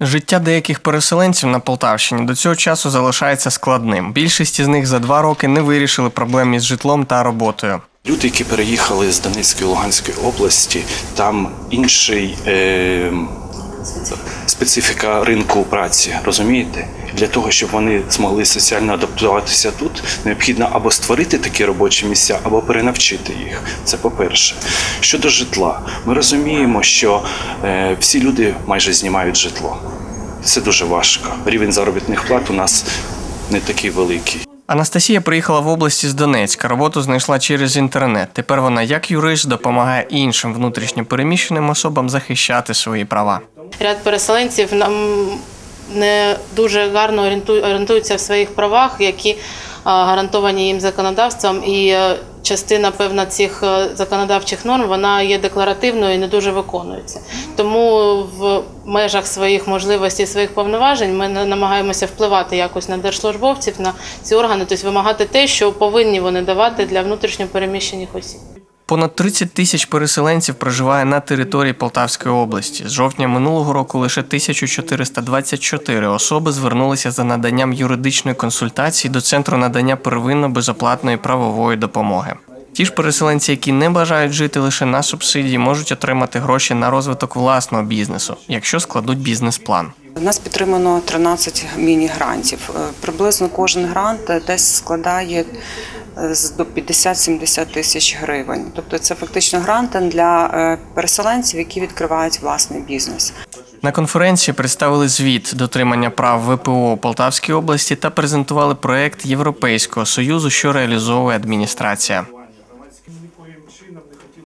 Життя деяких переселенців на Полтавщині до цього часу залишається складним. Більшість із них за два роки не вирішили проблем із житлом та роботою. Люди, які переїхали з Донецької Луганської області, там інший е, специфіка ринку праці, розумієте? Для того, щоб вони змогли соціально адаптуватися тут, необхідно або створити такі робочі місця, або перенавчити їх. Це по-перше. Щодо житла, ми розуміємо, що е, всі люди майже знімають житло. Це дуже важко. Рівень заробітних плат у нас не такий великий. Анастасія приїхала в області з Донецька. Роботу знайшла через інтернет. Тепер вона, як юрист, допомагає іншим внутрішньо переміщеним особам захищати свої права. Ряд переселенців нам не дуже гарно орієнту- орієнтуються в своїх правах, які гарантовані їм законодавством, і е, частина певна цих е, законодавчих норм вона є декларативною і не дуже виконується. Тому в межах своїх можливостей, своїх повноважень ми на- намагаємося впливати якось на держслужбовців, на ці органи, тобто вимагати те, що повинні вони давати для внутрішньо переміщених осіб. Понад 30 тисяч переселенців проживає на території Полтавської області. З жовтня минулого року лише 1424 особи звернулися за наданням юридичної консультації до центру надання первинно безоплатної правової допомоги. Ті ж переселенці, які не бажають жити лише на субсидії, можуть отримати гроші на розвиток власного бізнесу, якщо складуть бізнес-план. Нас підтримано 13 міні-грантів. Е, Приблизно кожен грант десь складає до 50-70 тисяч гривень. Тобто це фактично гранти для е, переселенців, які відкривають власний бізнес. На конференції представили звіт дотримання прав ВПО Полтавській області та презентували проект Європейського союзу, що реалізовує адміністрація.